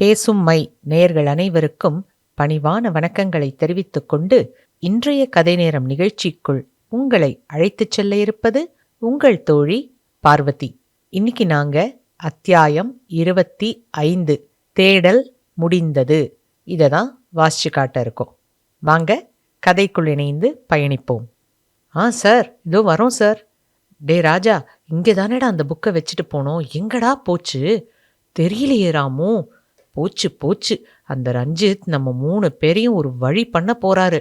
பேசும் மை நேயர்கள் அனைவருக்கும் பணிவான வணக்கங்களை தெரிவித்துக் கொண்டு இன்றைய கதை நேரம் நிகழ்ச்சிக்குள் உங்களை அழைத்துச் செல்ல இருப்பது உங்கள் தோழி பார்வதி. இன்னைக்கு நாங்க அத்தியாயம் இருபத்தி ஐந்து தேடல் முடிந்தது. இதை தான் வாசிச்சு காட்ட இருக்கோம். வாங்க கதைக்குள் இணைந்து பயணிப்போம். ஆ சார் இதோ வரோம் சார். டே ராஜா இங்கே தானேடா அந்த புக்கை வச்சுட்டு போனோம். எங்கடா போச்சு? தெரியலையே ராமு. போச்சு போச்சு. அந்த ரஞ்சித் நம்ம மூணு பேரையும் ஒரு வழி பண்ண போறாரு.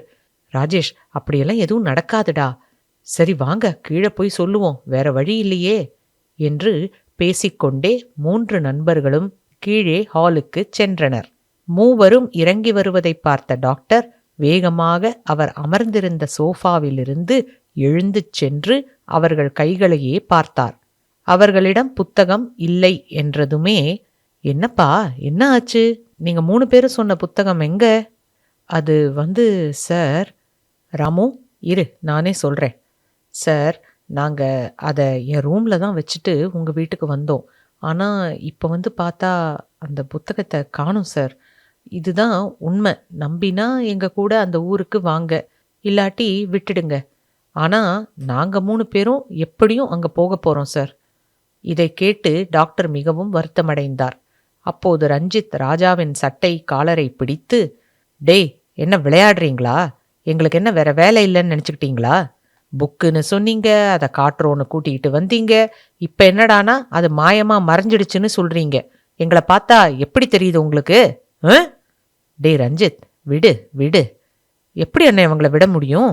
ராஜேஷ் அப்படியெல்லாம் எதுவும் நடக்காதுடா. சரி வாங்க கீழே போய் சொல்லுவோம். வேற வழி இல்லையே என்று பேசிக்கொண்டே மூன்று நண்பர்களும் கீழே ஹாலுக்கு சென்றனர். மூவரும் இறங்கி வருவதை பார்த்த டாக்டர் வேகமாக அவர் அமர்ந்திருந்த சோஃபாவிலிருந்து எழுந்து சென்று அவர்கள் கைகளையே பார்த்தார். அவர்களிடம் புத்தகம் இல்லை என்றதுமே என்னப்பா என்ன ஆச்சு? நீங்கள் மூணு பேரும் சொன்ன புத்தகம் எங்கே? அது வந்து சார் ராமு இரு நானே சொல்கிறேன் சார் நாங்கள் அதை என் ரூமில் தான் வச்சுட்டு உங்கள் வீட்டுக்கு வந்தோம். ஆனால் இப்போ வந்து பார்த்தா அந்த புத்தகத்தை காணும் சார். இதுதான் உண்மை. நம்பினா எங்கள் கூட அந்த ஊருக்கு வாங்க. இல்லாட்டி விட்டுடுங்க. ஆனால் நாங்கள் மூணு பேரும் எப்படியும் அங்கே போக போகிறோம் சார். இதை கேட்டு டாக்டர் மிகவும் வருத்தமடைந்தார். அப்போது ரஞ்சித் ராஜாவின் சட்டை காலரை பிடித்து டேய் என்ன விளையாடுறீங்களா? எங்களுக்கு என்ன வேற வேலை இல்லைன்னு நினச்சிக்கிட்டீங்களா? புக்குன்னு சொன்னீங்க அதை காட்டுறோன்னு கூட்டிகிட்டு வந்தீங்க. இப்போ என்னடானா அது மாயமாக மறைஞ்சிடுச்சுன்னு சொல்கிறீங்க எங்களை பார்த்தா எப்படி தெரியுது உங்களுக்கு? டே டேய் ரஞ்சித் விடு விடு. எப்படி அண்ணன் இவங்களை விட முடியும்?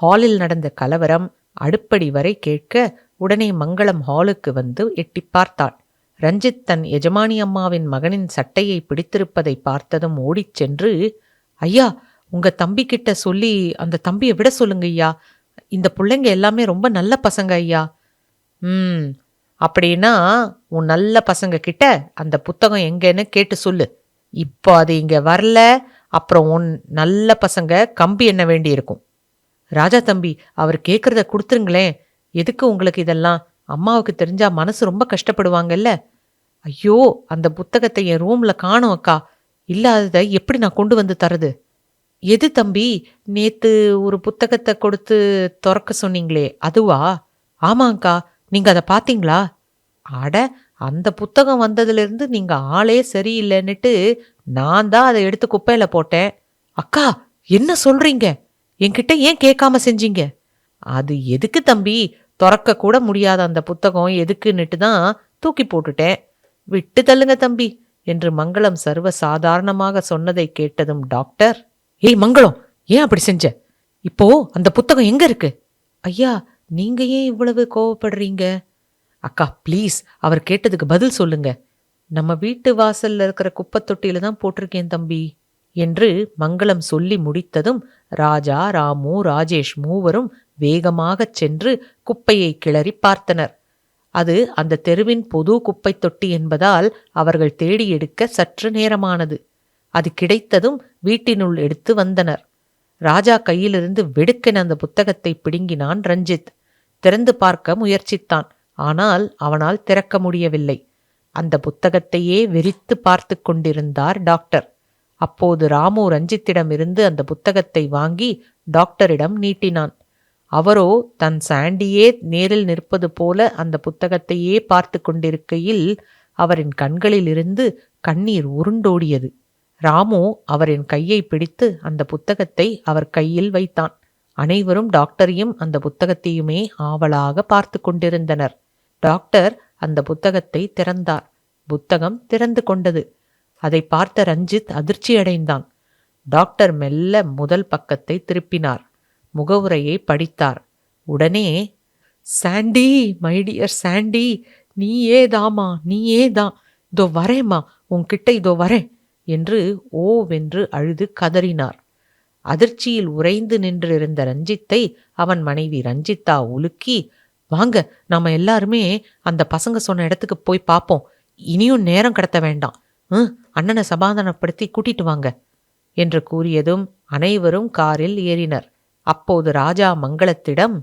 ஹாலில் நடந்த கலவரம் அடுப்படி வரை கேட்க உடனே மங்களம் ஹாலுக்கு வந்து எட்டி பார்த்தாள். ரஞ்சித் தன் எஜமானி அம்மாவின் மகனின் சட்டையை பிடித்திருப்பதை பார்த்ததும் ஓடிச் சென்று ஐயா உங்க தம்பி கிட்ட சொல்லி அந்த தம்பியை விட சொல்லுங்க ஐயா. இந்த பிள்ளைங்க எல்லாமே ரொம்ப நல்ல பசங்க ஐயா. ம் அப்படின்னா உன் நல்ல பசங்க கிட்ட அந்த புத்தகம் எங்கன்னு கேட்டு சொல்லு. இப்போ அது இங்கே வரல அப்புறம் உன் நல்ல பசங்க கம்பி எண்ண வேண்டி இருக்கும் ராஜா தம்பி அவர் கேட்குறத கொடுத்துருங்களேன். எதுக்கு உங்களுக்கு இதெல்லாம்? அம்மாவுக்கு தெரிஞ்சா மனசு ரொம்ப கஷ்டப்படுவாங்கல்ல? ஐயோ அந்த புத்தகத்தை என் ரூம்ல காணோம் அக்கா. இல்லாததை எப்படி நான் கொண்டு வந்து தரது? எது தம்பி நேத்து ஒரு புத்தகத்தை கொடுத்து திறக்க சொன்னீங்களே அதுவா? ஆமாங்க்கா நீங்க அதை பாத்தீங்களா அட அந்த புத்தகம் வந்ததுலேருந்து நீங்க ஆளே சரியில்லைன்னுட்டு நான் தான் அதை எடுத்து குப்பையில போட்டேன். அக்கா என்ன சொல்றீங்க? என்கிட்ட ஏன் கேட்காம செஞ்சீங்க? அது எதுக்கு தம்பி? திறக்கக்கூட கூட முடியாத அந்த புத்தகம் எதுக்குன்னுட்டு தான் தூக்கி போட்டுட்டேன். விட்டு தள்ளுங்க தம்பி என்று மங்களம் சர்வ சாதாரணமாக சொன்னதை கேட்டதும் டாக்டர். ஏய் மங்களம் ஏன் அப்படி செஞ்ச? இப்போ அந்த புத்தகம் எங்க இருக்கு? ஐயா நீங்க ஏன் இவ்வளவு கோவப்படுறீங்க? அக்கா ப்ளீஸ் அவர் கேட்டதுக்கு பதில் சொல்லுங்க. நம்ம வீட்டு வாசல்ல இருக்கிற குப்பத்தொட்டியில தான் போட்டிருக்கேன் தம்பி என்று மங்களம் சொல்லி முடித்ததும் ராஜா ராமு ராஜேஷ் மூவரும் வேகமாகச் சென்று குப்பையை கிளறி பார்த்தனர். அது அந்த தெருவின் பொது குப்பைத் தொட்டி என்பதால் அவர்கள் தேடி எடுக்க சற்று நேரமானது. அது கிடைத்ததும் வீட்டினுள் எடுத்து வந்தனர். ராஜா கையிலிருந்து வெடுக்கென அந்த புத்தகத்தை பிடுங்கினான் ரஞ்சித். திறந்து பார்க்க முயற்சித்தான். ஆனால் அவனால் திறக்க முடியவில்லை. அந்த புத்தகத்தையே வெறித்து பார்த்து கொண்டிருந்தார் டாக்டர். அப்போது ராமு ரஞ்சித்திடமிருந்து அந்த புத்தகத்தை வாங்கி டாக்டரிடம் நீட்டினான். அவரோ தன் சாண்டியே நேரில் நிற்பது போல அந்த புத்தகத்தையே பார்த்து கொண்டிருக்கையில் அவரின் கண்களிலிருந்து கண்ணீர் உருண்டோடியது. ராமு அவரின் கையை பிடித்து அந்த புத்தகத்தை அவர் கையில் வைத்தான். அனைவரும் டாக்டரையும் அந்த புத்தகத்தையுமே ஆவலாக பார்த்து கொண்டிருந்தனர். டாக்டர் அந்த புத்தகத்தை திறந்தார். புத்தகம் திறந்து கொண்டது. அதை பார்த்த ரஞ்சித் அதிர்ச்சியடைந்தான். டாக்டர் மெல்ல முதல் பக்கத்தை திருப்பினார். முகவுரையை படித்தார். உடனே சாண்டி மை டியர் சாண்டி நீயே தாமா நீயே தான் இதோ வரேம்மா உன்கிட்ட இதோ வரேன் என்று ஓவென்று அழுது கதறினார். அதிர்ச்சியில் உறைந்து நின்றிருந்த ரஞ்சித்தை அவன் மனைவி ரஞ்சிதா உலுக்கி வாங்க நாம எல்லாருமே அந்த பசங்க சொன்ன இடத்துக்கு போய் பார்ப்போம் இனியும் நேரம் கடத்த வேண்டாம். ம் அண்ணனை சமாதானப்படுத்தி கூட்டிட்டு வாங்க என்று கூறியதும் அனைவரும் காரில் ஏறினர். அப்போது ராஜா மங்களத்திடம்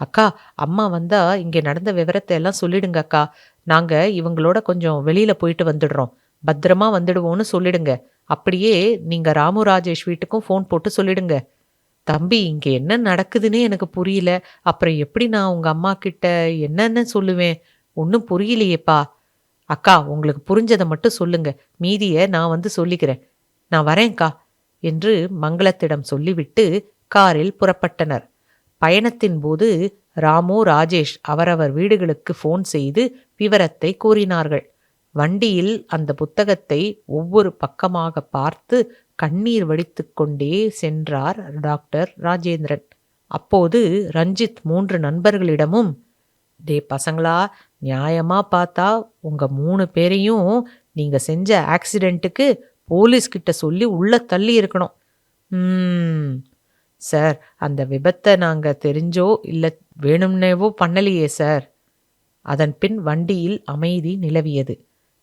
அக்கா அம்மா வந்தா இங்கே நடந்த விவரத்தை எல்லாம் சொல்லிடுங்க அக்கா. நாங்க இவங்களோட கொஞ்சம் வெளியில போயிட்டு வந்துடுறோம். பத்திரமா வந்துடுவோன்னு சொல்லிடுங்க. அப்படியே நீங்க ராமு ராஜேஷ் வீட்டுக்கும் ஃபோன் போட்டு சொல்லிடுங்க. தம்பி இங்க என்ன நடக்குதுன்னே எனக்கு புரியல. அப்புறம் எப்படி நான் உங்க அம்மா கிட்ட என்னன்னு சொல்லுவேன்? ஒன்றும் புரியலையேப்பா. அக்கா உங்களுக்கு புரிஞ்சதை மட்டும் சொல்லுங்க. மீதியை நான் வந்து சொல்லிக்கிறேன். நான் வரேன்க்கா. என்று மங்களத்திடம் சொல்லிவிட்டு காரில் புறப்பட்டனர். பயணத்தின் போது ராமு ராஜேஷ் அவரவர் வீடுகளுக்கு ஃபோன் செய்து விவரத்தை கூறினார்கள். வண்டியில் அந்த புத்தகத்தை ஒவ்வொரு பக்கமாக பார்த்து கண்ணீர் வடித்து கொண்டே சென்றார் டாக்டர் ராஜேந்திரன். அப்போது ரஞ்சித் மூன்று நண்பர்களிடமும் டே பசங்களா நியாயமா பார்த்தா உங்க மூணு பேரையும் நீங்க செஞ்ச ஆக்சிடென்ட்டுக்கு போலீஸ்கிட்ட சொல்லி உள்ள தள்ளி இருக்கணும். ம் சார் அந்த விபத்தை நாங்கள் தெரிஞ்சோ இல்லை வேணும்னேவோ பண்ணலையே சார். அதன் பின் வண்டியில் அமைதி நிலவியது.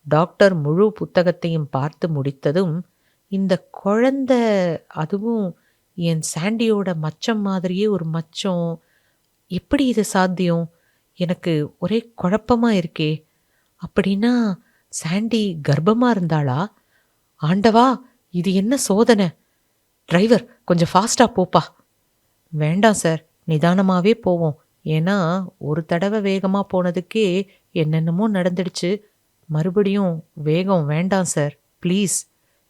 டாக்டர் முழு புத்தகத்தையும் பார்த்து முடித்ததும் இந்த குழந்த அதுவும் என் சாண்டியோட மச்சம் மாதிரியே ஒரு மச்சம். எப்படி இது சாத்தியம்? எனக்கு ஒரே குழப்பமா இருக்கே. அப்படின்னா சாண்டி கர்ப்பமாக இருந்தாளா? ஆண்டவா இது என்ன சோதனை? டிரைவர் கொஞ்சம் ஃபாஸ்ட்டாக போப்பா. வேண்டாம் சார் நிதானமாகவே போவோம். ஏன்னா ஒரு தடவை வேகமாக போனதுக்கே என்னென்னமோ நடந்துடுச்சு. மறுபடியும் வேகம் வேண்டாம் சார் ப்ளீஸ்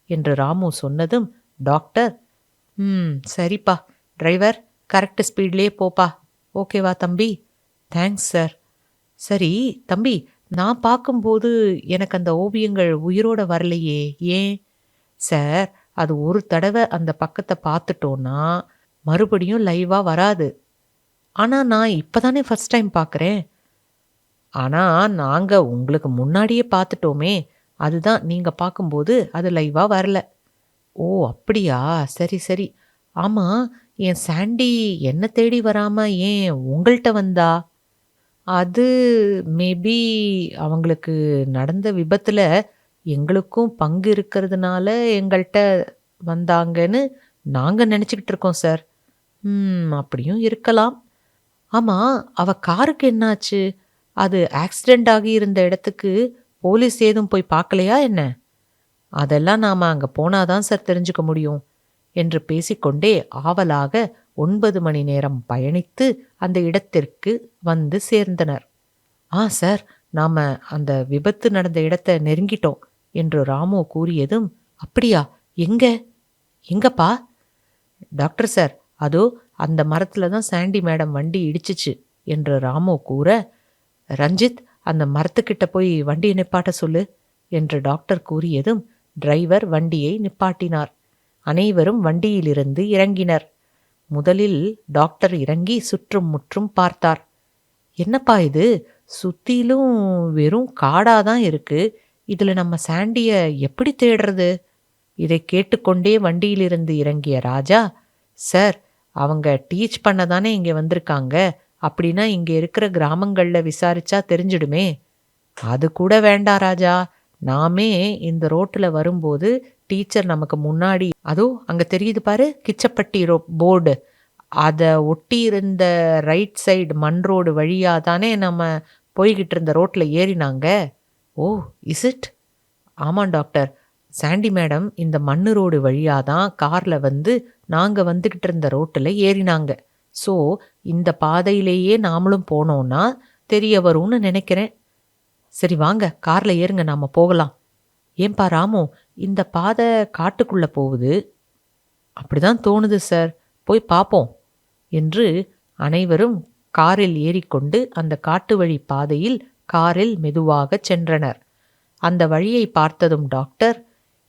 என்று ராமு சொன்னதும் டாக்டர் ம் சரிப்பா. டிரைவர் கரெக்ட் ஸ்பீட்லேயே போப்பா. ஓகேவா தம்பி? தேங்க்ஸ் சார் சரி தம்பி நான் பார்க்கும்போது எனக்கு அந்த ஓவியங்கள் உயிரோட வரலையே. ஏன்? சார் அது ஒரு தடவை அந்த பக்கத்தை பார்த்துட்டோன்னா மறுபடியும் லைவாக வராது. ஆனால் நான் இப்போ தானே ஃபஸ்ட் டைம் பார்க்குறேன். ஆனால் நாங்கள் உங்களுக்கு முன்னாடியே பார்த்துட்டோமே. அதுதான் நீங்கள் பார்க்கும்போது அது லைவாக வரல. ஓ அப்படியா? சரி சரி. ஆமாம் என் சாண்டி என்னை தேடி வராமல் ஏன் உங்கள்கிட்ட வந்தா? அது மேபி அவங்களுக்கு நடந்த விபத்தில் எங்களுக்கும் பங்கு இருக்கிறதுனால எங்கள்கிட்ட வந்தாங்கன்னு நாங்கள் நினச்சிக்கிட்டு இருக்கோம் சார். ம் அப்படியும் இருக்கலாம். ஆமாம் அவ காருக்கு என்னாச்சு? அது ஆக்சிடெண்ட் ஆகி இருந்த இடத்துக்கு போலீஸ் ஏதும் போய் பார்க்கலையா என்ன? அதெல்லாம் நாம் அங்கே போனாதான் சார் தெரிஞ்சுக்க முடியும் என்று பேசிக்கொண்டே ஆவலாக ஒன்பது மணி நேரம் பயணித்து அந்த இடத்திற்கு வந்து சேர்ந்தனர். ஆ சார் நாம் அந்த விபத்து நடந்த இடத்தை நெருங்கிட்டோம். என்று ராமு கூறியதும் அப்படியா? எங்க? எங்கப்பா? டாக்டர் சார் அதோ அந்த மரத்துல தான் சாண்டி மேடம் வண்டி இடிச்சிச்சு என்று ராமு கூற ரஞ்சித் அந்த மரத்துக்கிட்ட போய் வண்டியை நிப்பாட்ட சொல்லு என்று டாக்டர் கூறியதும் டிரைவர் வண்டியை நிப்பாட்டினார். அனைவரும் வண்டியிலிருந்து இறங்கினர். முதலில் டாக்டர் இறங்கி சுற்றும் முற்றும் பார்த்தார். என்னப்பா இது? சுத்திலும் வெறும் காடாதான் இருக்கு. இதில் நம்ம சாண்டியை எப்படி தேடுறது? இதை கேட்டுக்கொண்டே வண்டியிலிருந்து இறங்கிய ராஜா சார் அவங்க டீச் பண்ண தானே இங்கே வந்திருக்காங்க. அப்படின்னா இங்கே இருக்கிற கிராமங்களில் விசாரிச்சா தெரிஞ்சிடுமே. அது கூட வேண்டாம் ராஜா. நாமே இந்த ரோட்டில் வரும்போது டீச்சர் நமக்கு முன்னாடி அதோ அங்கே தெரியுது பாரு கிச்சப்பட்டி ரோ போர்டு. அதை ஒட்டி இருந்த ரைட் சைடு மண் ரோடு வழியாக தானே நம்ம போய்கிட்டு இருந்த ரோட்டில் ஏறினாங்க. ஓ இஸ் இட் ஆமாம் டாக்டர். சாண்டி மேடம் இந்த மண்ணு ரோடு வழியாக தான் காரில் வந்து நாங்கள் வந்துக்கிட்டு இருந்த ரோட்டில் ஏறினாங்க. ஸோ இந்த பாதையிலேயே நாமளும் போனோம்னா தெரிய வரும்னு நினைக்கிறேன். சரி வாங்க காரில் ஏறுங்க நாம் போகலாம். ஏன்பா ராமு இந்த பாதை காட்டுக்குள்ளே போகுது? அப்படிதான் தோணுது சார். போய் பார்ப்போம் என்று அனைவரும் காரில் ஏறிக்கொண்டு அந்த காட்டு வழி பாதையில் காரில் மெதுவாக சென்றனர். அந்த வழியை பார்த்ததும் டாக்டர்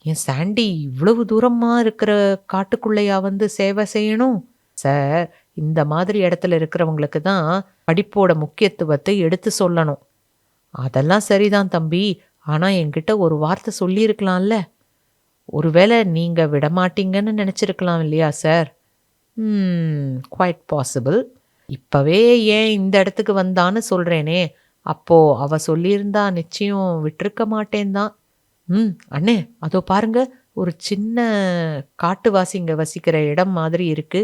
என் சாண்டி இவ்வளவு தூரமா இருக்கிற காட்டுக்குள்ளையா வந்து சேவை செய்யணும்? சார் இந்த மாதிரி இடத்துல இருக்கிறவங்களுக்கு தான் படிப்போட முக்கியத்துவத்தை எடுத்து சொல்லணும். அதெல்லாம் சரிதான் தம்பி. ஆனால் என்கிட்ட ஒரு வார்த்தை சொல்லியிருக்கலாம்ல. ஒருவேளை நீங்கள் விடமாட்டீங்கன்னு நினச்சிருக்கலாம் இல்லையா சார்? குவைட் பாசிபிள் இப்போவே ஏன் இந்த இடத்துக்கு வந்தான்னு சொல்கிறேனே அப்போ அவ சொல்லியிருந்தா நிச்சயம் விட்டிருக்க மாட்டேன் தான் ம் அண்ணே அதோ பாருங்க ஒரு சின்ன காட்டுவாசிங்க வசிக்கிற இடம் மாதிரி இருக்கு.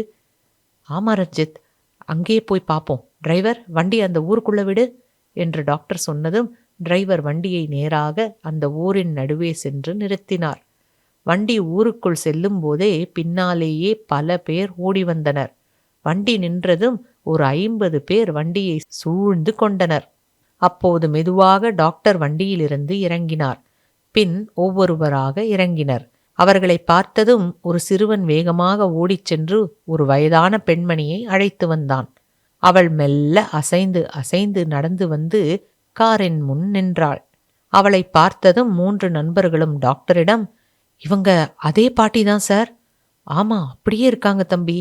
ஆமா ரஞ்சித் அங்கேயே போய் பார்ப்போம் டிரைவர் வண்டி அந்த ஊருக்குள்ளே விடு என்று டாக்டர் சொன்னதும் டிரைவர் வண்டியை நேராக அந்த ஊரின் நடுவே சென்று நிறுத்தினார். வண்டி ஊருக்குள் செல்லும் போதே பின்னாலேயே பல பேர் ஓடி வந்தனர். வண்டி நின்றதும் ஒரு ஐம்பது பேர் வண்டியை சூழ்ந்து கொண்டனர். அப்போது மெதுவாக டாக்டர் வண்டியிலிருந்து இறங்கினார். பின் ஒவ்வொருவராக இறங்கினர். அவர்களை பார்த்ததும் ஒரு சிறுவன் வேகமாக ஓடிச் சென்று ஒரு வயதான பெண்மணியை அழைத்து வந்தான். அவள் மெல்ல அசைந்து அசைந்து நடந்து வந்து காரின் முன் நின்றாள். அவளை பார்த்ததும் மூன்று நண்பர்களும் டாக்டரிடம் இவங்க அதே பாட்டி தான் சார். ஆமா அப்படியே இருக்காங்க தம்பி.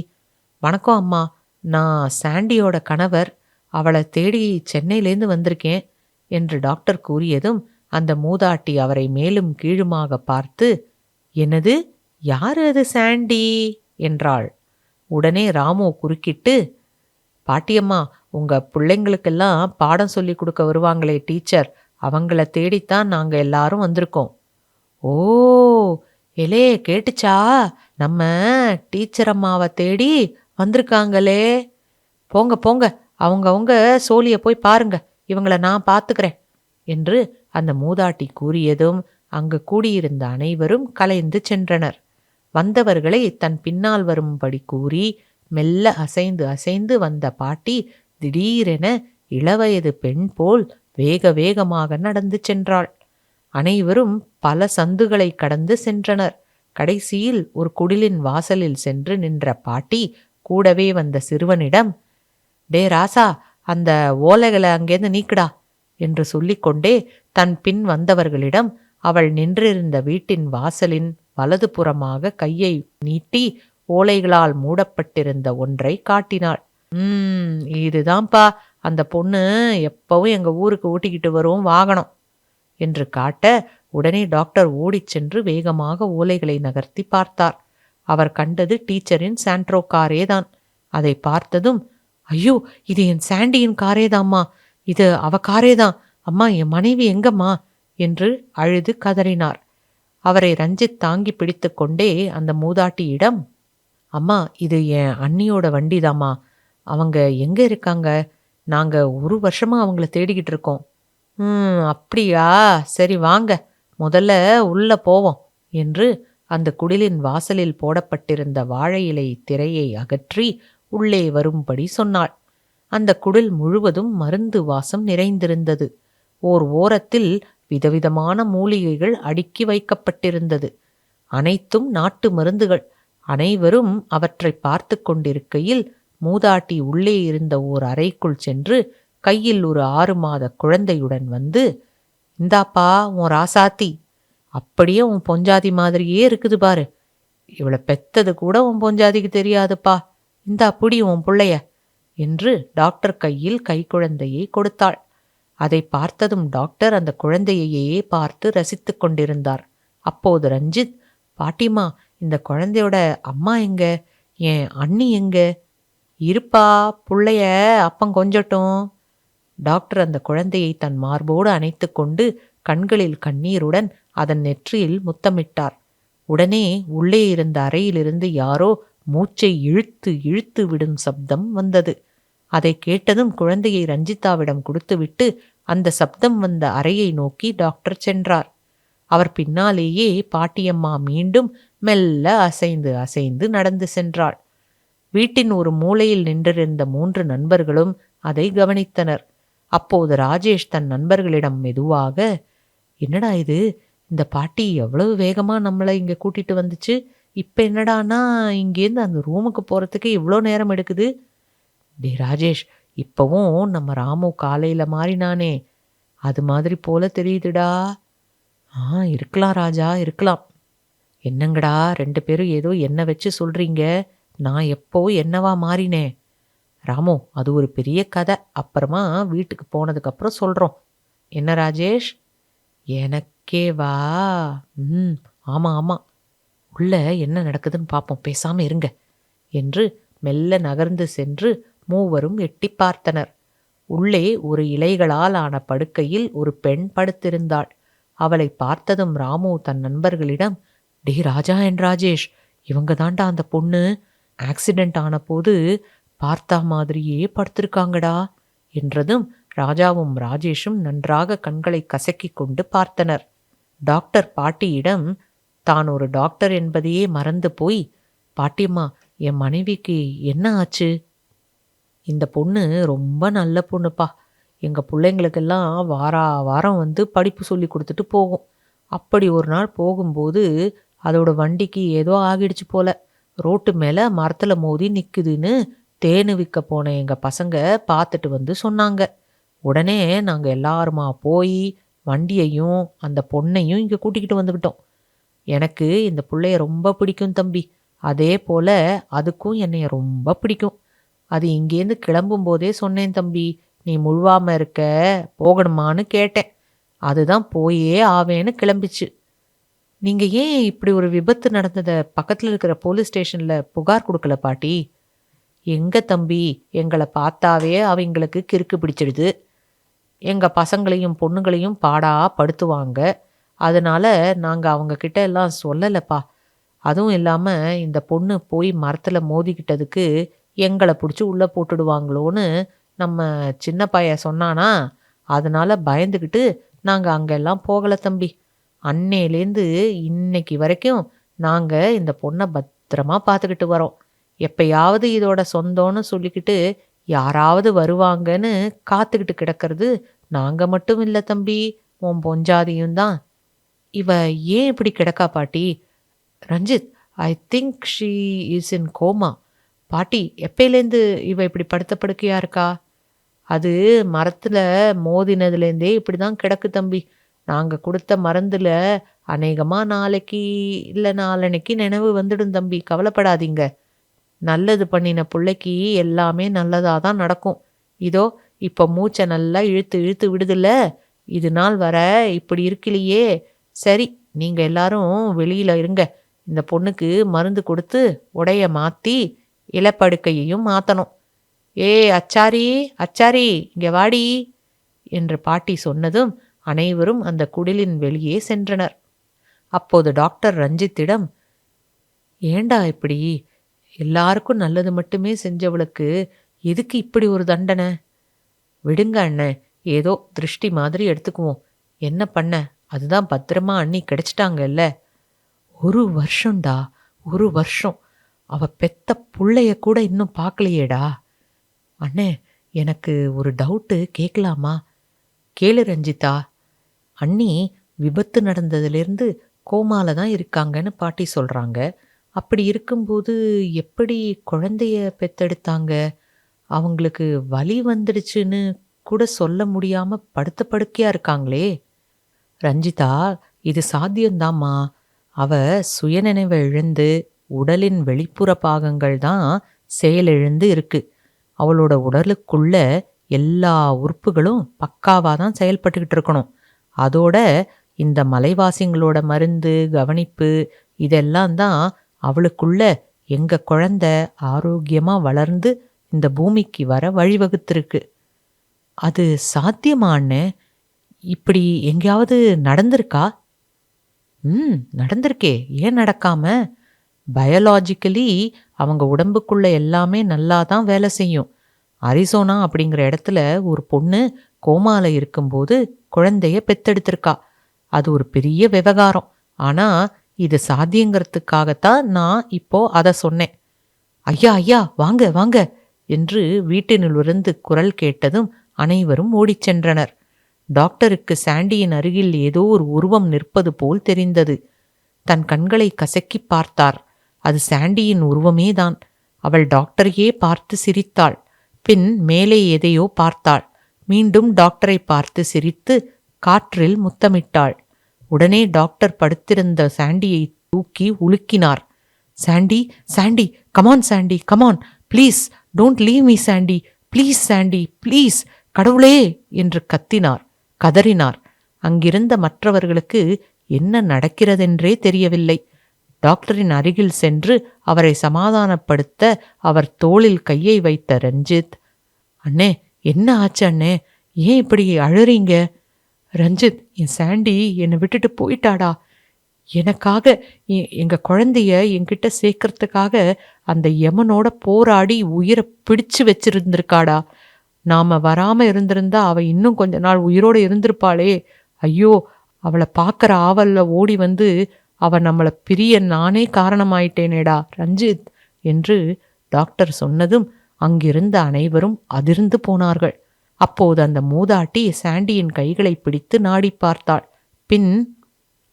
வணக்கம் அம்மா. நான் சாண்டியோட கணவர். அவளை தேடி சென்னையிலேருந்து வந்திருக்கேன் என்று டாக்டர் கூறியதும் அந்த மூதாட்டி அவரை மேலும் கீழுமாக பார்த்து என்னது? யாரு அது சாண்டி? என்றாள். உடனே ராமு குறுக்கிட்டு பாட்டியம்மா உங்க பிள்ளைங்களுக்கெல்லாம் பாடம் சொல்லி கொடுக்க வருவாங்களே டீச்சர். அவங்கள தேடித்தான் நாங்க எல்லாரும் வந்திருக்கோம். ஓ எலே கேட்டுச்சா? நம்ம டீச்சர் அம்மாவை தேடி வந்திருக்காங்களே. போங்க போங்க அவங்கவுங்க சோழியை போய் பாருங்க. இவங்களை நான் பார்த்துக்கிறேன் என்று அந்த மூதாட்டி கூறியதும் அங்கு கூடியிருந்த அனைவரும் கலைந்து சென்றனர். வந்தவர்களை தன் பின்னால் வரும்படி கூறி மெல்ல அசைந்து அசைந்து வந்த பாட்டி திடீரென இளவயது பெண் போல் வேக வேகமாக நடந்து சென்றாள். அனைவரும் பல சந்துகளை கடந்து சென்றனர். கடைசியில் ஒரு குடிலின் வாசலில் சென்று நின்ற பாட்டி கூடவே வந்த சிறுவனிடம் டே ராசா அந்த ஓலைகளை அங்கேருந்து நீக்குடா என்று சொல்லிக்கொண்டே தன் பின் வந்தவர்களிடம் அவள் நின்றிருந்த வீட்டின் வாசலின் வலது புறமாக கையை நீட்டி ஓலைகளால் மூடப்பட்டிருந்த ஒன்றை காட்டினாள். ம் இதுதான்ப்பா அந்த பொண்ணு எப்பவும் எங்க ஊருக்கு ஓட்டிக்கிட்டு வரும் வாகனம் என்று காட்ட உடனே டாக்டர் ஓடிச் சென்று வேகமாக ஓலைகளை நகர்த்தி பார்த்தார். அவர் கண்டது டீச்சரின் சாண்ட்ரோ காரேதான். அதை பார்த்ததும் ஐயோ இது என் சாண்டியின் காரேதாம்மா. இது அவ காரேதான். அம்மா என் மனைவி எங்கம்மா? என்று அழுது கதறினார். அவரை ரஞ்சித் தாங்கி பிடித்து கொண்டே அந்த மூதாட்டியிடம் அம்மா இது என் அண்ணியோட வண்டிதாம்மா. அவங்க எங்க இருக்காங்க? நாங்க ஒரு வருஷமா அவங்கள தேடிக்கிட்டு இருக்கோம். ம் அப்படியா? சரி வாங்க. முதல்ல உள்ள போவோம். என்று அந்த குடிலின் வாசலில் போடப்பட்டிருந்த வாழை இலை திரையை அகற்றி உள்ளே வரும்படி சொன்னாள். அந்த குடில் முழுவதும் மருந்து வாசம் நிறைந்திருந்தது. ஓர் ஓரத்தில் விதவிதமான மூலிகைகள் அடுக்கி வைக்கப்பட்டிருந்தது. அனைத்தும் நாட்டு மருந்துகள். அனைவரும் அவற்றை பார்த்து கொண்டிருக்கையில் மூதாட்டி உள்ளே இருந்த ஓர் அறைக்குள் சென்று கையில் ஒரு ஆறு மாத குழந்தையுடன் வந்து இந்தாப்பா உன் ராசாத்தி அப்படியே உன் பொஞ்சாதி மாதிரியே இருக்குது பாரு. இவளை பெத்தது கூட உன் பொஞ்சாதிக்கு தெரியாதுப்பா. இந்தா புடி உன் பிள்ளைய என்று டாக்டர் கையில் கைக்குழந்தையை கொடுத்தாள். அதை பார்த்ததும் டாக்டர் அந்த குழந்தையையே பார்த்து ரசித்து கொண்டிருந்தார். அப்போது ரஞ்சித் பாட்டிமா இந்த குழந்தையோட அம்மா எங்க? என் அண்ணி எங்க? இருப்பா புள்ளைய அப்பம் கொஞ்சட்டும். டாக்டர் அந்த குழந்தையை தன் மார்போடு அணைத்து கொண்டு கண்களில் கண்ணீருடன் அதன் நெற்றியில் முத்தமிட்டார். உடனே உள்ளே இருந்த அறையிலிருந்து யாரோ மூச்சை இழுத்து இழுத்து விடும் சப்தம் வந்தது. அதை கேட்டதும் குழந்தையை ரஞ்சிதாவிடம் கொடுத்துவிட்டு அந்த சப்தம் வந்த அறையை நோக்கி டாக்டர் சென்றார். அவர் பின்னாலேயே பாட்டியம்மா மீண்டும் மெல்ல அசைந்து அசைந்து நடந்து சென்றாள். வீட்டின் ஒரு மூலையில் நின்றிருந்த மூன்று நண்பர்களும் அதை கவனித்தனர். அப்போது ராஜேஷ் தன் நண்பர்களிடம் மெதுவாக என்னடா இது? இந்த பாட்டி எவ்வளவு வேகமாக நம்மளை இங்கே கூட்டிட்டு வந்துச்சு? இப்போ என்னடானா இங்கேருந்து அந்த ரூமுக்கு போகிறதுக்கு இவ்வளோ நேரம் எடுக்குது? டே ராஜேஷ் இப்போவும் நம்ம ராமு காலையில் மாறினானே. அது மாதிரி போல தெரியுதுடா. ஆ இருக்கலாம் ராஜா இருக்கலாம். என்னங்கடா ரெண்டு பேரும் ஏதோ என்ன வச்சு சொல்கிறீங்க நான் எப்போ என்னவா மாறினேன் ராமு அது ஒரு பெரிய கதை. அப்புறமா வீட்டுக்கு போனதுக்கப்புறம் சொல்கிறோம் என்ன ராஜேஷ்? எனக்கே வா. ம் ஆமாம் ஆமாம் உள்ள என்ன நடக்குதுன்னு பார்ப்போம் பேசாமல் இருங்க என்று மெல்ல நகர்ந்து சென்று மூவரும் எட்டி பார்த்தனர். உள்ளே ஒரு இலைகளால் ஆன படுக்கையில் ஒரு பெண் படுத்திருந்தாள். அவளை பார்த்ததும் ராமு தன் நண்பர்களிடம் டே ராஜா என் ராஜேஷ் இவங்க தாண்டா அந்த பொண்ணு? ஆக்சிடென்ட் ஆனபோது பார்த்தா மாதிரியே படுத்திருக்காங்கடா என்றதும் ராஜாவும் ராஜேஷும் நன்றாக கண்களை கசக்கி கொண்டு பார்த்தனர். டாக்டர் பாட்டியிடம் தான் ஒரு டாக்டர் என்பதையே மறந்து போய் பாட்டியம்மா என் மனைவிக்கு என்ன ஆச்சு? இந்த பொண்ணு ரொம்ப நல்ல பொண்ணுப்பா. எங்கள் பிள்ளைங்களுக்கெல்லாம் வாரா வாரம் வந்து படிப்பு சொல்லி கொடுத்துட்டு போகும். அப்படி ஒரு நாள் போகும்போது அதோட வண்டிக்கு ஏதோ ஆகிடுச்சு போல. ரோட்டு மேலே மரத்தில் மோதி நிற்குதுன்னு தேனு விற்க போன எங்கள் பசங்க பார்த்துட்டு வந்து சொன்னாங்க. உடனே நாங்கள் எல்லாருமா போய் வண்டியையும் அந்த பொண்ணையும் இங்கே கூட்டிக்கிட்டு வந்துக்கிட்டோம் எனக்கு இந்த பிள்ளைய ரொம்ப பிடிக்கும் தம்பி. அதே போல் அதுக்கும் என்னைய ரொம்ப பிடிக்கும். அது இங்கேருந்து கிளம்பும் போதே சொன்னேன் தம்பி நீ முழுவாம இருக்க போகணுமான்னு கேட்டேன். அதுதான் போயே ஆவேன்னு கிளம்பிச்சு. நீங்க ஏன் இப்படி ஒரு விபத்து நடந்ததை பக்கத்தில் இருக்கிற போலீஸ் ஸ்டேஷன்ல புகார் கொடுக்கல பாட்டி? எங்க தம்பி எங்களை பார்த்தாவே அவங்களுக்கு கிறுக்கு பிடிச்சிடுது. எங்க பசங்களையும் பொண்ணுங்களையும் பாடா படுத்துவாங்க. அதனால் நாங்கள் அவங்கக்கிட்ட எல்லாம் சொல்லலைப்பா. அதுவும் இல்லாமல் இந்த பொண்ணு போய் மரத்தில் மோதிக்கிட்டதுக்கு எங்களை பிடிச்சி உள்ளே போட்டுடுவாங்களோன்னு நம்ம சின்ன பையன் சொன்னானா அதனால் பயந்துக்கிட்டு நாங்கள் அங்கெல்லாம் போகலை தம்பி. அன்னையிலேருந்து இன்னைக்கு வரைக்கும் நாங்கள் இந்த பொண்ணை பத்திரமா பார்த்துக்கிட்டு வரோம். எப்பயாவது இதோட சொந்தம்னு சொல்லிக்கிட்டு யாராவது வருவாங்கன்னு காத்துக்கிட்டு கிடக்கிறது நாங்கள் மட்டும் இல்லை தம்பி. உன் பொஞ்சாதியும் தான் இவ ஏன் இப்படி கிடக்கா பாட்டி? Ranjith I think she is in coma பாட்டி எப்பயிலேருந்து இவ இப்படி படுத்த படுக்கையா இருக்கா? அது மரத்தில் மோதினதுலேருந்தே இப்படி தான் கிடக்கு தம்பி. நாங்கள் கொடுத்த மருந்தில் அநேகமாக நாளைக்கு இல்லை நாளன்னைக்கு நினைவு வந்துடும் தம்பி. கவலைப்படாதீங்க. நல்லது பண்ணின பிள்ளைக்கு எல்லாமே நல்லதாக தான் நடக்கும். இதோ இப்போ மூச்சை நல்லா இழுத்து இழுத்து விடுதில்ல? இது நாள் வர இப்படி இருக்கலையே. சரி நீங்கள் எல்லாரும் வெளியில் இருங்க. இந்த பொண்ணுக்கு மருந்து கொடுத்து உடைய மாற்றி இலப்படுக்கையையும் மாற்றணும் ஏ அச்சாரி அச்சாரி இங்கே வாடி என்று பாட்டி சொன்னதும் அனைவரும் அந்த குடிலின் வெளியே சென்றனர். அப்போது டாக்டர் ரஞ்சித்திடம் ஏண்டா இப்படி? எல்லாருக்கும் நல்லது மட்டுமே செஞ்சவளுக்கு எதுக்கு இப்படி ஒரு தண்டனை? விடுங்க அண்ணன் ஏதோ திருஷ்டி மாதிரி எடுத்துக்குவோம். என்ன பண்ண? அதுதான் பத்திரமா அண்ணி கிடைச்சிட்டாங்கல்ல. ஒரு வருஷம்டா ஒரு வருஷம். அவ பெத்த புள்ளைய கூட இன்னும் பார்க்கலையேடா அண்ணே எனக்கு ஒரு டவுட்டு கேட்கலாமா கேளு ரஞ்சிதா. அண்ணி விபத்து நடந்ததுலேருந்து கோமால தான் இருக்காங்கன்னு பாட்டி சொல்கிறாங்க அப்படி இருக்கும்போது எப்படி குழந்தைய பெத்தெடுத்தாங்க? அவங்களுக்கு வலி வந்துடுச்சுன்னு கூட சொல்ல முடியாமல் படுத்த படுக்கையாக இருக்காங்களே. ரஞ்சிதா இது சாத்தியம்தாம்மா. அவ சுயநினைவை இழந்து உடலின் வெளிப்புற பாகங்கள் தான் செயலிழந்து இருக்கு. அவளோட உடலுக்குள்ள எல்லா உறுப்புகளும் பக்காவாக தான் செயல்பட்டுக்கிட்டு இருக்கணும். அதோட இந்த மலைவாசிங்களோட மருந்து கவனிப்பு இதெல்லாம் தான் அவளுக்குள்ள எங்கள் குழந்த ஆரோக்கியமாக வளர்ந்து இந்த பூமிக்கு வர வழிவகுத்திருக்கு. அது சாத்தியமான்னு இப்படி எங்கேயாவது நடந்திருக்கா? ம் நடந்திருக்கே. ஏன் நடக்காம? பயாலாஜிக்கலி அவங்க உடம்புக்குள்ள எல்லாமே நல்லா தான் வேலை செய்யும். அரிசோனா அப்படிங்கிற இடத்துல ஒரு பொண்ணு கோமால இருக்கும்போது குழந்தைய பெத்தெடுத்திருக்கா. அது ஒரு பெரிய விவகாரம். ஆனா இது சாத்தியங்கிறதுக்காகத்தான் நான் இப்போ அதை சொன்னேன். ஐயா ஐயா வாங்க வாங்க என்று வீட்டினிலிருந்து குரல் கேட்டதும் அனைவரும் ஓடிச் சென்றனர். டாக்டருக்கு சாண்டியின் அருகில் ஏதோ ஒரு உருவம் நிற்பது போல் தெரிந்தது. தன் கண்களை கசக்கி பார்த்தார். அது சாண்டியின் உருவமேதான். அவள் டாக்டரையே பார்த்து சிரித்தாள். பின் மேலே எதையோ பார்த்தாள். மீண்டும் டாக்டரை பார்த்து சிரித்து காற்றில் முத்தமிட்டாள். உடனே டாக்டர் படுத்திருந்த சாண்டியை தூக்கி உலுக்கினார். Sandy Sandy come on Sandy come on please don't leave me Sandy please Sandy please கடவுளே என்று கத்தினார். கதறினார். அங்கிருந்த மற்றவர்களுக்கு என்ன நடக்கிறதென்றே தெரியவில்லை. டாக்டரின் அருகில் சென்று அவரை சமாதானப்படுத்த அவர் தோளில் கையை வைத்த ரஞ்சித் அண்ணே என்ன ஆச்சு அண்ணே? ஏன் இப்படி அழுறீங்க? ரஞ்சித் என் சாண்டி என்னை விட்டுட்டு போயிட்டாடா. எனக்காக எங்க குழந்தைய என்கிட்ட சேர்க்கறதுக்காக அந்த யமனோட போராடி உயிரை பிடிச்சு வச்சிருந்திருக்காடா. நாம வராம இருந்திருந்தா அவ இன்னும் கொஞ்ச நாள் உயிரோட இருந்திருப்பாளே. ஐயோ அவளை பார்க்குற ஆவல்ல ஓடி வந்து அவ நம்மளை பிரிய நானே காரணமாயிட்டேனேடா ரஞ்சித் என்று டாக்டர் சொன்னதும் அங்கிருந்த அனைவரும் அதிர்ந்து போனார்கள். அப்போது அந்த மூதாட்டி சாண்டியின் கைகளை பிடித்து நாடி பார்த்தாள். பின்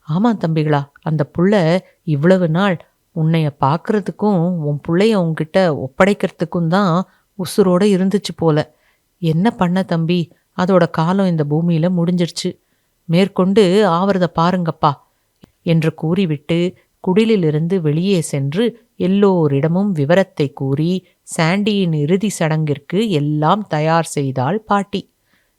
ஆமா தம்பிகளா அந்த புள்ள இவ்வளவு நாள் உன்னைய பார்க்கறதுக்கும் உன் பிள்ளைய உன்கிட்ட ஒப்படைக்கிறதுக்கும் தான் உசுரோடு இருந்துச்சு போல. என்ன பண்ண தம்பி? அதோட காலம் இந்த பூமியில முடிஞ்சிருச்சு. மேற்கொண்டு ஆவறத பாருங்கப்பா என்று கூறிவிட்டு குடிலிலிருந்து வெளியே சென்று எல்லோரிடமும் விவரத்தை கூறி சாண்டியின் இறுதி சடங்கிற்கு எல்லாம் தயார் செய்தாள் பாட்டி.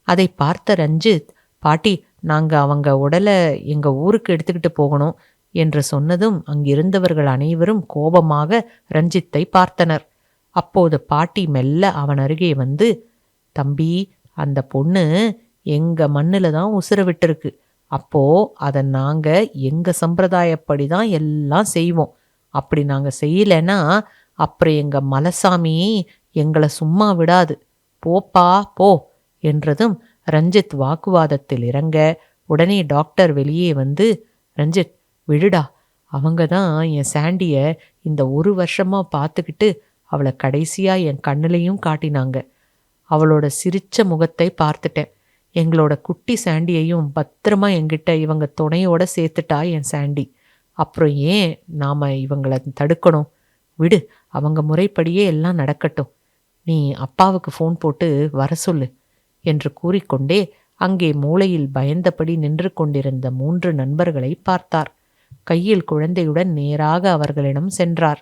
அதை பார்த்த ரஞ்சித் பாட்டி நாங்க அவங்க உடலை எங்க ஊருக்கு எடுத்துக்கிட்டு போகணும் என்று சொன்னதும் அங்கிருந்தவர்கள் அனைவரும் கோபமாக ரஞ்சித்தை பார்த்தனர். அப்போது பாட்டி மெல்ல அவன் அருகே வந்து தம்பி அந்த பொண்ணு எங்க மண்ணில் தான் உசுர விட்டுருக்கு. அப்போ அதை நாங்க எங்க சம்பிரதாயப்படி தான் எல்லாம் செய்வோம். அப்படி நாங்க செய்யலைன்னா அப்புறம் எங்க மலசாமி எங்களை சும்மா விடாது. போப்பா போ என்றதும் ரஞ்சித் வாக்குவாதத்தில் இறங்க உடனே டாக்டர் வெளியே வந்து ரஞ்சித் விடுடா. அவங்க தான் என் சாண்டியை இந்த ஒரு வருஷமாக பார்த்துக்கிட்டு அவளை கடைசியாக என் கண்ணிலையும் காட்டினாங்க. அவளோட சிரிச்ச முகத்தை பார்த்துட்டேன். எங்களோட குட்டி சாண்டியையும் பத்திரமா என்கிட்ட இவங்க துணையோட சேர்த்துட்டா என் சாண்டி. அப்புறம் ஏன் நாம இவங்களை தடுக்கணும்? விடு அவங்க முறைப்படியே எல்லாம் நடக்கட்டும். நீ அப்பாவுக்கு ஃபோன் போட்டு வர சொல்லு என்று கூறிக்கொண்டே அங்கே மூளையில் பயந்தபடி நின்று கொண்டிருந்த மூன்று நண்பர்களை பார்த்தார். கையில் குழந்தையுடன் நேராக அவர்களிடம் சென்றார்.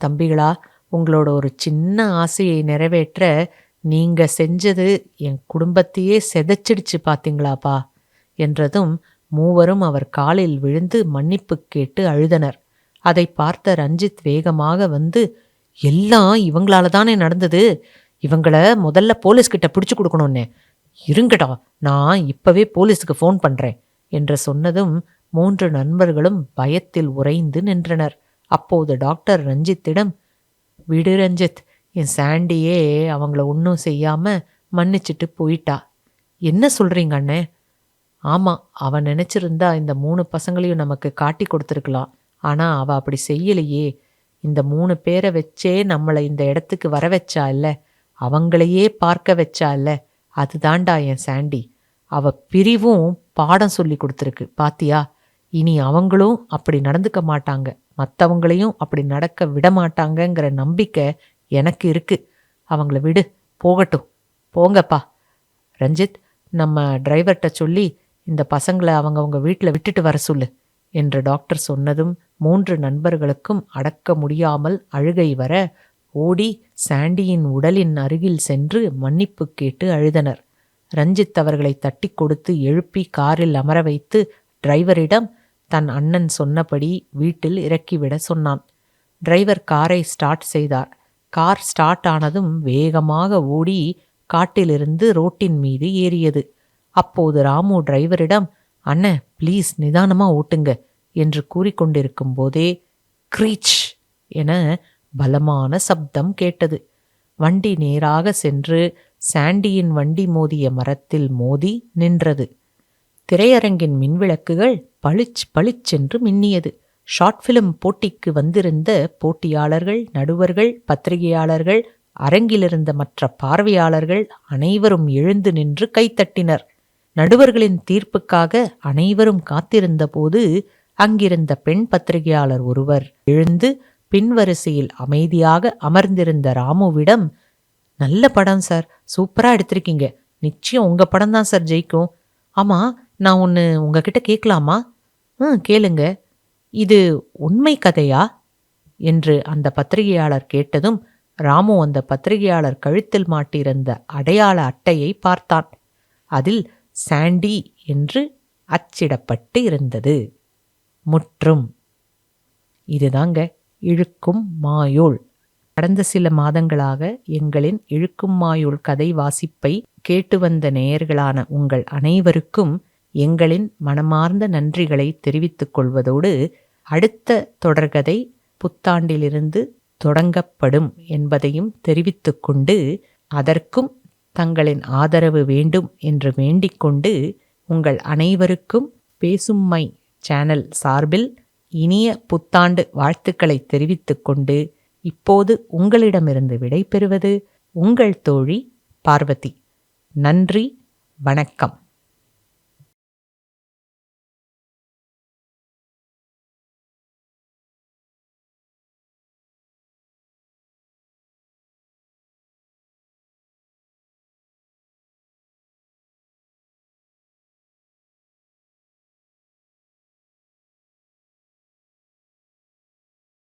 தம்பிகளா உங்களோட ஒரு சின்ன ஆசையை நிறைவேற்ற நீங்க செஞ்சது என் குடும்பத்தையே செதைச்சிடுச்சு பாத்தீங்களாப்பா என்றதும் மூவரும் அவர் காலில் விழுந்து மன்னிப்பு கேட்டு அழுதனர். அதை பார்த்த ரஞ்சித் வேகமாக வந்து எல்லாம் இவங்களால தானே நடந்தது? இவங்கள முதல்ல போலீஸ்கிட்ட பிடிச்சு கொடுக்கணும்னே. இருங்கடா நான் இப்பவே போலீஸுக்கு ஃபோன் பண்றேன் என்று சொன்னதும் மூன்று நண்பர்களும் பயத்தில் உறைந்து நின்றனர். அப்போது டாக்டர் ரஞ்சித்திடம் விடு ரஞ்சித் என் சாண்டியே அவங்கள ஒன்றும் செய்யாமல் மன்னிச்சிட்டு போயிட்டா. என்ன சொல்கிறீங்க அண்ணே? ஆமாம் அவன் நினச்சிருந்தா இந்த மூணு பசங்களையும் நமக்கு காட்டி கொடுத்துருக்கலாம். ஆனால் அவள் அப்படி செய்யலையே. இந்த மூணு பேரை வச்சே நம்மளை இந்த இடத்துக்கு வர வச்சா இல்லை? அவங்களையே பார்க்க வச்சா இல்லை? அதுதான்டா என் சாண்டி. அவ பிரிவும் பாடம் சொல்லி கொடுத்துருக்கு. பாத்தியா? இனி அவங்களும் அப்படி நடந்துக்க மாட்டாங்க. மற்றவங்களையும் அப்படி நடக்க விட மாட்டாங்கங்கிற நம்பிக்கை எனக்கு இருக்கு. அவங்கள விடு. போகட்டும். போங்கப்பா. ரஞ்சித் நம்ம டிரைவர்கிட்ட சொல்லி இந்த பசங்களை அவங்கவுங்க வீட்டில் விட்டுட்டு வர சொல்லு என்று டாக்டர் சொன்னதும் மூன்று நண்பர்களுக்கும் அடக்க முடியாமல் அழுகை வர ஓடி சாண்டியின் உடலின் அருகில் சென்று மன்னிப்பு கேட்டு அழுதனர். ரஞ்சித் அவர்களை தட்டி கொடுத்து எழுப்பி காரில் அமர வைத்து டிரைவரிடம் தன் அண்ணன் சொன்னபடி வீட்டில் இறக்கிவிட சொன்னான். டிரைவர் காரை ஸ்டார்ட் செய்தார். கார் ஸ்டார்ட் ஆனதும் வேகமாக ஓடி காட்டிலிருந்து ரோட்டின் மீது ஏறியது. அப்போது ராமு டிரைவரிடம் அண்ண ப்ளீஸ் நிதானமா ஓட்டுங்க என்று கூறிக்கொண்டிருக்கும் போதே கிரீச் என பலமான சப்தம் கேட்டது. வண்டி நேராக சென்று சாண்டியின் வண்டி மோதிய மரத்தில் மோதி நின்றது. திரையரங்கின் மின்விளக்குகள் பளிச் பளிச்சென்று மின்னியது. ஷார்ட் ஃபிலிம் போட்டிக்கு வந்திருந்த போட்டியாளர்கள் நடுவர்கள் பத்திரிகையாளர்கள் அரங்கிலிருந்த மற்ற பார்வையாளர்கள் அனைவரும் எழுந்து நின்று கைத்தட்டினர் நடுவர்களின் தீர்ப்புக்காக அனைவரும் காத்திருந்த போது அங்கிருந்த பெண் பத்திரிகையாளர் ஒருவர் எழுந்து பின்வரிசையில் அமைதியாக அமர்ந்திருந்த ராமுவிடம் நல்ல படம் சார் சூப்பரா எடுத்திருக்கீங்க. நிச்சயம் உங்க படம் தான் சார் ஜெயிக்கும். ஆமா நான் ஒன்று உங்ககிட்ட கேட்கலாமா ம் கேளுங்க. இது உண்மை கதையா? என்று அந்த பத்திரிகையாளர் கேட்டதும் ராமு அந்த பத்திரிகையாளர் கழுத்தில் மாட்டியிருந்த அடையாள அட்டையை பார்த்தான். அதில் சாண்டி என்று அச்சிடப்பட்டு இருந்தது. முற்றும். இதுதாங்க இழுக்கும் மாயோள். கடந்த சில மாதங்களாக எங்களின் இழுக்கும் மாயோள் கதை வாசிப்பை கேட்டு வந்த நேயர்களான உங்கள் அனைவருக்கும் எங்களின் மனமார்ந்த நன்றிகளை தெரிவித்துக் கொள்வதோடு அடுத்த தொடர்கதை புத்தாண்டிலிருந்து தொடங்கப்படும் என்பதையும் தெரிவித்துக்கொண்டு அதற்கும் தங்களின் ஆதரவு வேண்டும் என்று வேண்டிக்கொண்டு உங்கள் அனைவருக்கும் பேசும்மை சேனல் சார்பில் இனிய புத்தாண்டு வாழ்த்துக்களை தெரிவித்துக்கொண்டு இப்போது உங்களிடமிருந்து விடைபெறுவது உங்கள் தோழி பார்வதி. நன்றி வணக்கம்.